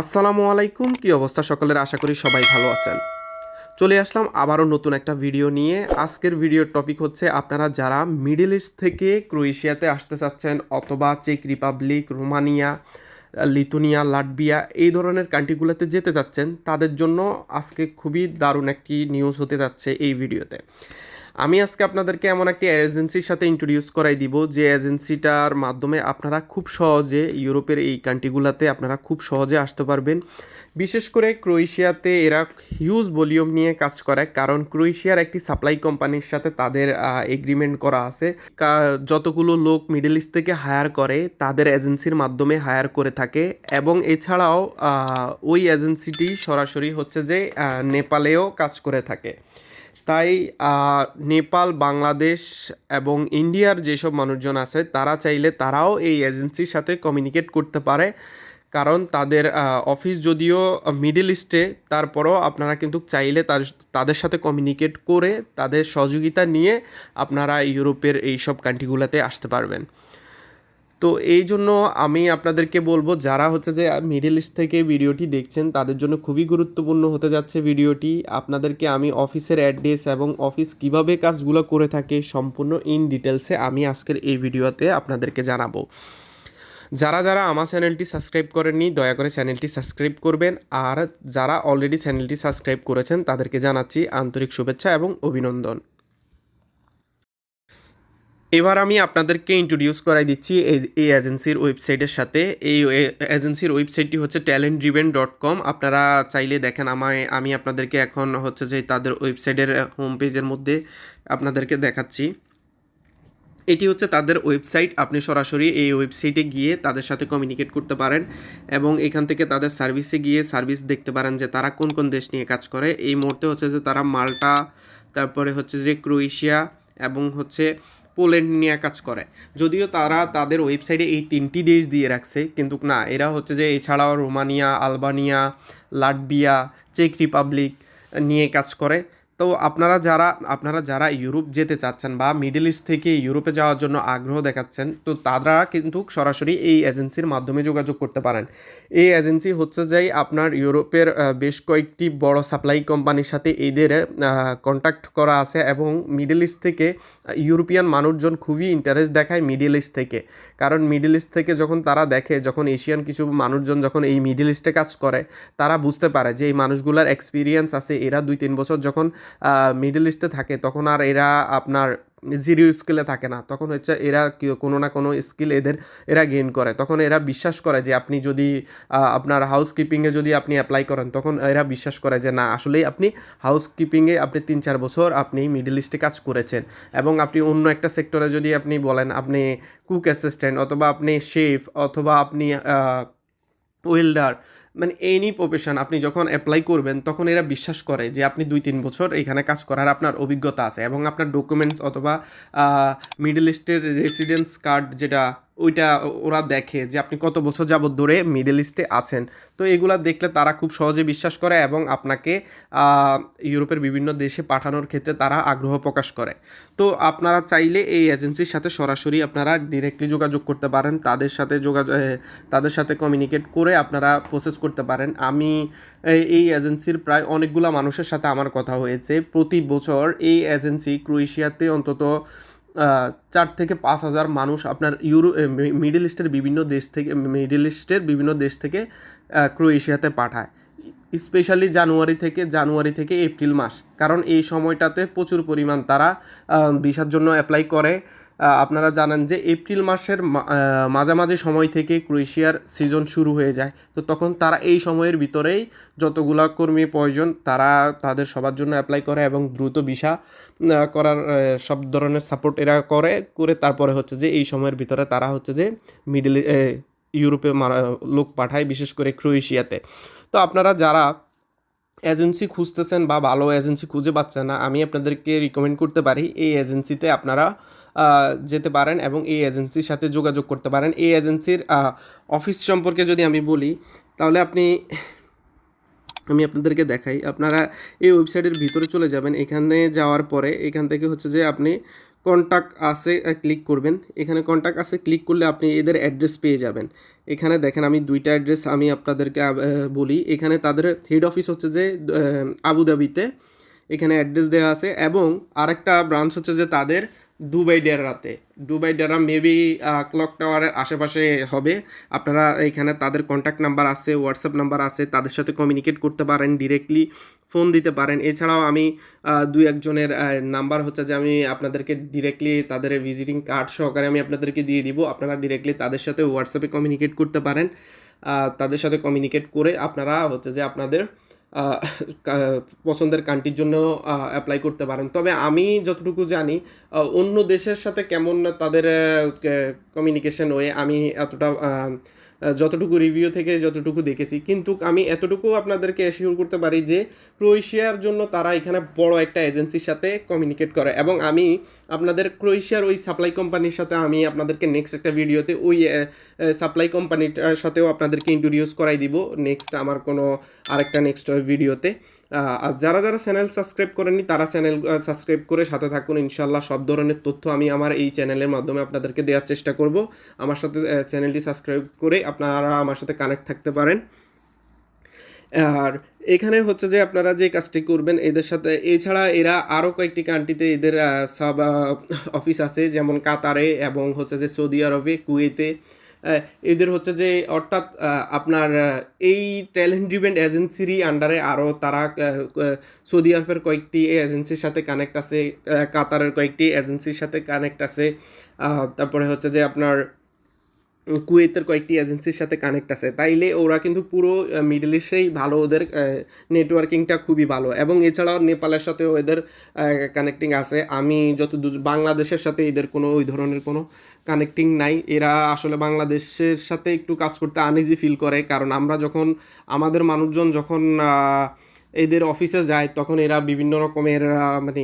আসসালামু আলাইকুম, কি অবস্থা সকলের? আশা করি সবাই ভালো আছেন। চলে আসলাম আবারও নতুন একটা ভিডিও নিয়ে। আজকের ভিডিওর টপিক হচ্ছে আপনারা যারা মিডল ইস্ট থেকে ক্রোয়েশিয়াতে আসতে চাচ্ছেন অথবা চেক রিপাবলিক রোমানিয়া লিথুনিয়া লাটবিয়া এই ধরনের কান্ট্রিগুলোতে যেতে চাচ্ছেন, তাদের জন্য আজকে খুবই দারুণ একটি নিউজ হতে যাচ্ছে এই ভিডিওতে। আমি আজকে আপনাদেরকে এমন একটি এজেন্সির সাথে ইন্ট্রোডিউস করাই দিব, যে এজেন্সিটার মাধ্যমে আপনারা খুব সহজে ইউরোপের এই কান্ট্রিগুলোতে আপনারা খুব সহজে আসতে পারবেন। বিশেষ করে ক্রোয়েশিয়াতে এরা হিউজ ভলিউম নিয়ে কাজ করে, কারণ ক্রোয়েশিয়ার একটি সাপ্লাই কোম্পানির সাথে তাদের এগ্রিমেন্ট করা আছে। যতগুলো লোক মিডল ইস্ট থেকে হায়ার করে, তাদের এজেন্সির মাধ্যমে হায়ার করে থাকে। এবং এছাড়াও ওই এজেন্সিটি সরাসরি হচ্ছে যে নেপালেও কাজ করে থাকে। তাই নেপাল, বাংলাদেশ এবং ইন্ডিয়ার যেসব মানুষজন আছে, তারা চাইলে তারাও এই এজেন্সির সাথে কমিউনিকেট করতে পারে। কারণ তাদের অফিস যদিও মিডল ইস্টে তারপরও আপনারা কিন্তু চাইলে তাদের সাথে কমিউনিকেট করে তাদের সহযোগিতা নিয়ে আপনারা ইউরোপের এই সব কান্ট্রিগুলোতে আসতে পারবেন। তো এই জন্য আমি আপনাদেরকে বলব, যারা হচ্ছে যে মিডল ইস্ট থেকে ভিডিওটি দেখছেন, তাদের জন্য খুবই গুরুত্বপূর্ণ হতে যাচ্ছে ভিডিওটি। আপনাদেরকে আমি অফিসের অ্যাড্রেস এবং অফিস কীভাবে কাজগুলো করে থাকে সম্পূর্ণ ইন ডিটেলসে আমি আজকের এই ভিডিওতে আপনাদেরকে জানাব। যারা যারা আমার চ্যানেলটি সাবস্ক্রাইব করেননি, দয়া করে চ্যানেলটি সাবস্ক্রাইব করবেন। আর যারা অলরেডি চ্যানেলটি সাবস্ক্রাইব করেছেন, তাদেরকে জানাচ্ছি আন্তরিক শুভেচ্ছা এবং অভিনন্দন। এবার আমি আপনাদেরকে ইন্ট্রোডিউস করাই দিচ্ছি এই এজেন্সির ওয়েবসাইটের সাথে। এই এজেন্সির ওয়েবসাইটটি হচ্ছে ট্যালেন্ট ড্রিভেন ডট কম আপনারা চাইলে দেখেন আমায়, আমি আপনাদেরকে এখন হচ্ছে যে তাদের ওয়েবসাইটের হোম পেজের মধ্যে আপনাদেরকে দেখাচ্ছি। এটি হচ্ছে তাদের ওয়েবসাইট আপনি সরাসরি এই ওয়েবসাইটে গিয়ে তাদের সাথে কমিউনিকেট করতে পারেন এবং এখান থেকে তাদের সার্ভিসে গিয়ে সার্ভিস দেখতে পারেন যে তারা কোন কোন দেশ নিয়ে কাজ করে। এই মুহূর্তে হচ্ছে যে তারা মাল্টা, তারপরে হচ্ছে যে ক্রোয়েশিয়া এবং হচ্ছে পোল্যান্ড নিয়ে কাজ করে। যদিও তারা তাদের ওয়েবসাইটে এই তিনটি দেশ দিয়ে রাখছে, কিন্তু না, এরা হচ্ছে যে এছাড়াও রোমানিয়া, আলবানিয়া লাটবিয়া চেক রিপাবলিক নিয়ে কাজ করে। তো আপনারা যারা আপনারা যারা ইউরোপ যেতে চাচ্ছেন বা মিডল ইস্ট থেকে ইউরোপে যাওয়ার জন্য আগ্রহ দেখাচ্ছেন, তো তারা কিন্তু সরাসরি এই এজেন্সির মাধ্যমে যোগাযোগ করতে পারেন। এই এজেন্সি হচ্ছে যে আপনার ইউরোপের বেশ কয়েকটি বড় সাপ্লাই কোম্পানির সাথে এদের কন্ট্যাক্ট করা আছে এবং মিডল ইস্ট থেকে ইউরোপিয়ান মানুষজন খুবই ইন্টারেস্ট দেখায় মিডল ইস্ট থেকে। কারণ মিডল ইস্ট থেকে যখন তারা দেখে, যখন এশিয়ান কিছু মানুষজন যখন এই মিডল ইস্টে কাজ করে, তারা বুঝতে পারে যে এই মানুষগুলোর এক্সপিরিয়েন্স আছে। এরা দুই তিন বছর যখন মিডল ইস্টে থাকে, তখন আর এরা আপনার জিরো স্কিলে থাকে না। তখন হচ্ছে এরা কোনো না কোনো স্কিল এদের, এরা গেইন করে। তখন এরা বিশ্বাস করে যে আপনি যদি আপনার হাউস কিপিংয়ে যদি আপনি অ্যাপ্লাই করেন, তখন এরা বিশ্বাস করে যে না, আসলেই আপনি হাউস কিপিংয়ে আপনি তিন চার বছর আপনি মিডল ইস্টে কাজ করেছেন। এবং আপনি অন্য একটা সেক্টরে যদি আপনি বলেন, আপনি কুক অ্যাসিস্ট্যান্ট অথবা আপনি শেফ অথবা আপনি ওয়েল্ডার মানে এনি প্রফেশন আপনি যখন অ্যাপ্লাই করবেন, তখন এরা বিশ্বাস করে যে আপনি দুই তিন বছর এখানে কাজ করার আপনার অভিজ্ঞতা আছে এবং আপনার ডকুমেন্টস অথবা মিডল ইস্টের রেসিডেন্স কার্ড যেটা ওইটা ওরা দেখে যে আপনি কত বছর যাবৎ ধরে মিডল ইস্টে আছেন। তো এগুলা দেখলে তারা খুব সহজে বিশ্বাস করে এবং আপনাকে ইউরোপের বিভিন্ন দেশে পাঠানোর ক্ষেত্রে তারা আগ্রহ প্রকাশ করে। তো আপনারা চাইলে এই এজেন্সির সাথে সরাসরি আপনারা ডিরেক্টলি যোগাযোগ করতে পারেন, তাদের সাথে যোগাযোগ তাদের সাথে কমিউনিকেট করে আপনারা প্রসেস করতে পারেন। আমি এই- এজেন্সির প্রায় অনেকগুলো মানুষের সাথে আমার কথা হয়েছে। প্রতি বছর এই এজেন্সি ক্রোয়েশিয়াতে অন্তত চার থেকে পাঁচ হাজার মানুষ আপনার ইউরো মিডিল ইস্টের বিভিন্ন দেশ থেকে মিডিল ইস্টের বিভিন্ন দেশ থেকে ক্রোয়েশিয়াতে পাঠায়। স্পেশালি জানুয়ারি থেকে জানুয়ারি থেকে এপ্রিল মাস। কারণ এই সময়টাতে প্রচুর পরিমাণ তারা ভিসার জন্য অ্যাপ্লাই করে। আপনারা জানেন যে এপ্রিল মাসের মাঝামাঝি সময় থেকে ক্রোয়েশিয়ার সিজন শুরু হয়ে যায়। তো তখন তারা এই সময়ের ভিতরেই যতগুলা কর্মী প্রয়োজন, তারা তাদের সবার জন্য অ্যাপ্লাই করে এবং দ্রুত ভিসা করার সব ধরনের সাপোর্ট এরা করে করে তারপরে হচ্ছে যে এই সময়ের ভিতরে তারা হচ্ছে যে মিডল ইউরোপে লোক পাঠায়, বিশেষ করে ক্রোয়েশিয়াতে। তো আপনারা যারা এজেন্সি খুঁজতেছেন বা ভালো এজেন্সি খুঁজে পাচ্ছেন না, আমি আপনাদেরকে রিকমেন্ড করতে পারি, এই এজেন্সিতে আপনারা যেতে পারেন এবং এই এজেন্সির সাথে যোগাযোগ করতে পারেন। এই এজেন্সির অফিস সম্পর্কে যদি আমি বলি, তাহলে আপনি আমি আপনাদেরকে দেখাই। আপনারা এই ওয়েবসাইটের ভিতরে চলে যাবেন। এখানে যাওয়ার পরে এখান থেকে হচ্ছে যে আপনি কন্ট্যাক্ট আসে ক্লিক করবেন। এখানে কন্ট্যাক্ট আসে ক্লিক করলে আপনি এদের অ্যাড্রেস পেয়ে যাবেন। এখানে দেখেন আমি দুইটা অ্যাড্রেস আমি আপনাদেরকে বলি। এখানে তাদের হেড অফিস হচ্ছে যে আবুধাবিতে এখানে অ্যাড্রেস দেওয়া আছে এবং আরেকটা ব্রাঞ্চ হচ্ছে যে তাদের দুবাই ডেরাতে দুবাই ডেরা মেবি ক্লক টাওয়ারের আশেপাশে হবে। আপনারা এখানে তাদের কন্ট্যাক্ট নাম্বার আছে হোয়াটসঅ্যাপ নাম্বার আছে, তাদের সাথে কমিউনিকেট করতে পারেন ডিরেক্টলি ফোন দিতে পারেন। এছাড়াও আমি দুই একজনের নাম্বার হচ্ছে যে আমি আপনাদেরকে ডিরেক্টলি তাদের ভিজিটিং কার্ড সহকারে আমি আপনাদেরকে দিয়ে দিব। আপনারা ডিরেক্টলি তাদের সাথে হোয়াটসঅ্যাপে কমিউনিকেট করতে পারেন। তাদের সাথে কমিউনিকেট করে আপনারা হচ্ছে যে আপনাদের পছন্দের কান্ট্রির জন্য অ্যাপ্লাই করতে পারেন। তবে আমি যতটুকু জানি অন্য দেশের সাথে কেমন তাদের কমিউনিকেশন ওয়ে আমি এতটা যতটুকু রিভিউ থেকে যতটুকু দেখেছি। কিন্তু আমি এতটুকু আপনাদেরকে অ্যাসিওর করতে পারি যে, ক্রোয়েশিয়ার জন্য তারা এখানে বড় একটা এজেন্সির সাথে কমিউনিকেট করে। এবং আমি আপনাদের ক্রোয়েশিয়ার ওই সাপ্লাই কোম্পানির সাথে আমি আপনাদেরকে নেক্সট একটা ভিডিওতে ওই সাপ্লাই কোম্পানিটার সাথেও আপনাদেরকে ইন্ট্রোডিউস করাই দিব। নেক্সট আমার কোনো আরেকটা নেক্সট ভিডিওতে আর যারা যারা চ্যানেল সাবস্ক্রাইব করেননি, তারা চ্যানেল সাবস্ক্রাইব করে সাথে থাকুন। ইনশাল্লাহ সব ধরনের তথ্য আমি আমার এই চ্যানেলের মাধ্যমে আপনাদেরকে দেওয়ার চেষ্টা করব। আমার সাথে চ্যানেলটি সাবস্ক্রাইব করে আপনারা আমার সাথে কানেক্ট থাকতে পারেন। আর এখানে হচ্ছে যে আপনারা যে কাজটি করবেন, এদের সাথে, এছাড়া এরা আরও কয়েকটি কান্ট্রিতে এদের সাব অফিস আছে, যেমন কাতারে এবং হচ্ছে যে সৌদি আরবে, কুয়েতে এদের হচ্ছে যে, অর্থাৎ আপনার এই ট্যালেন্ট ডিভেন্ট এজেন্সিরই আন্ডারে আরও তারা সৌদি আরবের কয়েকটি এজেন্সির সাথে কানেক্ট আছে কাতারের কয়েকটি এজেন্সির সাথে কানেক্ট আছে। তারপরে হচ্ছে যে আপনার কুয়েতের কয়েকটি এজেন্সির সাথে কানেক্ট আছে। তাইলে ওরা কিন্তু পুরো মিডল ইস্টেই ভালো ওদের নেটওয়ার্কিংটা খুবই ভালো। এবং এছাড়াও নেপালের সাথেও এদের কানেক্টিং আছে। আমি যত বাংলাদেশের সাথে এদের কোনো, ওই ধরনের কোনো কানেক্টিং নাই। এরা আসলে বাংলাদেশের সাথে একটু কাজ করতে আনইজি ফিল করে। কারণ আমরা যখন, আমাদের মানুষজন যখন এদের অফিসে যায়, তখন এরা বিভিন্ন রকমের মানে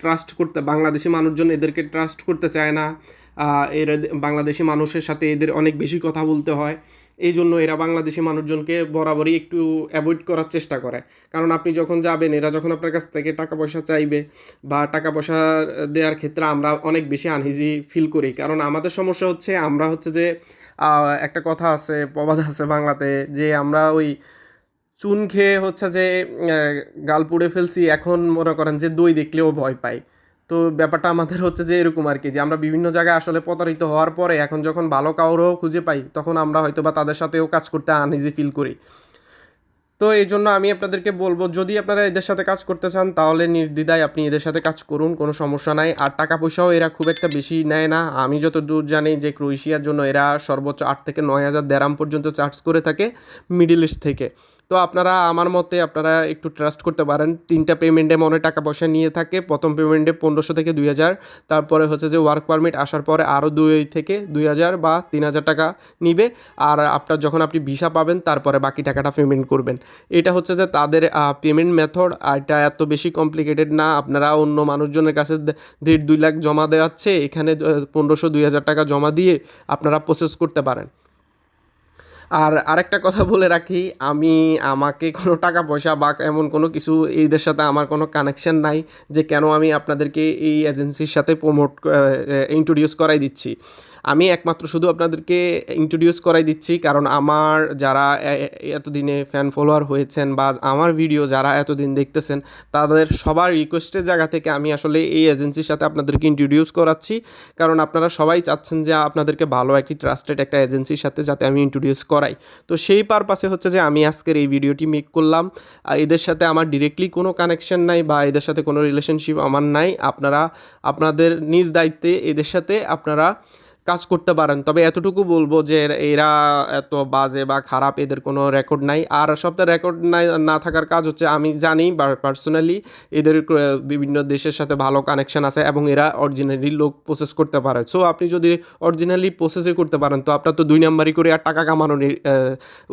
ট্রাস্ট করতে, বাংলাদেশি মানুষজন এদেরকে ট্রাস্ট করতে চায় না। এরা বাংলাদেশি মানুষের সাথে এদের অনেক বেশি কথা বলতে হয়। এই জন্য এরা বাংলাদেশি মানুষজনকে বরাবরই একটু অ্যাভয়েড করার চেষ্টা করে। কারণ আপনি যখন যাবেন, এরা যখন আপনার কাছ থেকে টাকা পয়সা চাইবে বা টাকা পয়সা দেওয়ার ক্ষেত্রে আমরা অনেক বেশি আনইজি ফিল করি। কারণ আমাদের সমস্যা হচ্ছে, আমরা হচ্ছে যে একটা কথা আছে, প্রবাদ আছে বাংলাতে যে আমরা ওই চুন খেয়ে হচ্ছে যে গাল পুড়ে ফেলছি, এখন মনে করেন যে দই দেখলেও ভয় পাই। তো ব্যাপারটা আমাদের হচ্ছে যে এরকম আর কি, যে আমরা বিভিন্ন জায়গায় আসলে প্রতারিত হওয়ার পরে এখন যখন ভালো কাউরও খুঁজে পাই, তখন আমরা হয়তো বা তাদের সাথেও কাজ করতে আনইজি ফিল করি। তো এই জন্য আমি আপনাদেরকে বলব, যদি আপনারা এদের সাথে কাজ করতে চান, তাহলে নির্দ্বিধায় আপনি এদের সাথে কাজ করুন, কোনো সমস্যা নাই। আর টাকা পয়সাও এরা খুব একটা বেশি নেয় না। আমি যত দূর জানি যে ক্রোয়েশিয়ার জন্য এরা সর্বোচ্চ আট থেকে নয় হাজার দেরাম পর্যন্ত চার্জ করে থাকে, মিডিল ইস্ট থেকে। তো আপনারা আমার মতে আপনারা একটু ট্রাস্ট করতে পারেন। তিনটা পেমেন্টে মনে টাকা পয়সা নিয়ে থাকে। প্রথম পেমেন্টে পনেরোশো থেকে দুই হাজার। তারপরে হচ্ছে যে ওয়ার্ক পারমিট আসার পরে আরও দুই থেকে দুই হাজার বা তিন হাজার টাকা নিবে। আর আপনার যখন আপনি ভিসা পাবেন, তারপরে বাকি টাকাটা পেমেন্ট করবেন। এটা হচ্ছে যে তাদের পেমেন্ট মেথড আর এটা এত বেশি কমপ্লিকেটেড না। আপনারা অন্য মানুষজনের কাছে দেড় দুই লাখ জমা দেওয়াচ্ছে। এখানে পনেরোশো, দুই হাজার টাকা জমা দিয়ে আপনারা প্রসেস করতে পারেন। আর আরেকটা কথা বলে রাখি, আমি, আমাকে কোনো টাকা পয়সা বা এমন কোনো কিছু এইদের সাথে আমার কোনো কানেকশন নাই, যে কেন আমি আপনাদেরকে এই এজেন্সির সাথে প্রমোট ইন্ট্রোডিউস করাই দিচ্ছি। আমি একমাত্র শুধু আপনাদেরকে ইন্ট্রোডিউস করাই দিচ্ছি, কারণ আমার যারা এতদিনে ফ্যান ফলোয়ার হয়েছেন বা আমার ভিডিও যারা এতদিন দেখতেছেন, তাদের সবার রিকোয়েস্টের জায়গা থেকে আমি আসলে এই এজেন্সির সাথে আপনাদেরকে ইন্ট্রোডিউস করাচ্ছি। কারণ আপনারা সবাই চাচ্ছেন যে আপনাদেরকে ভালো একটি ট্রাস্টেড একটা এজেন্সির সাথে যাতে আমি ইন্ট্রোডিউস করাই। তো সেই পারপাসে হচ্ছে যে আমি আজকের এই ভিডিওটি মেক করলাম। এদের সাথে আমার ডিরেক্টলি কোনো কানেকশন নাই বা এদের সাথে কোনো রিলেশনশিপ আমার নাই। আপনারা, আপনাদের নিজ দায়িত্বে এদের সাথে আপনারা কাজ করতে পারেন। তবে এতটুকু বলব যে এরা এত বাজে বা খারাপ এদের কোনো রেকর্ড নাই। আর সপ্তাহে রেকর্ড নাই, না থাকার কাজ হচ্ছে আমি জানি পার্সোনালি এদের বিভিন্ন দেশের সাথে ভালো কানেকশন আছে এবং এরা অরিজিনালি লোক প্রসেস করতে পারে। সো আপনি যদি অরিজিনালি প্রসেসে করতে পারেন, তো আপনার তো দুই নাম্বারই করে আর টাকা কামানোর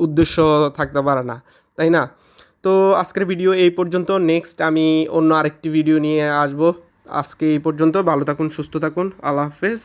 উদ্দেশ্য থাকতে পারে না। তাই না? তো আজকের ভিডিও এই পর্যন্ত। নেক্সট আমি অন্য আরেকটি ভিডিও নিয়ে আসব। আজকে এই পর্যন্ত। ভালো থাকুন, সুস্থ থাকুন। আল্লাহ হাফেজ।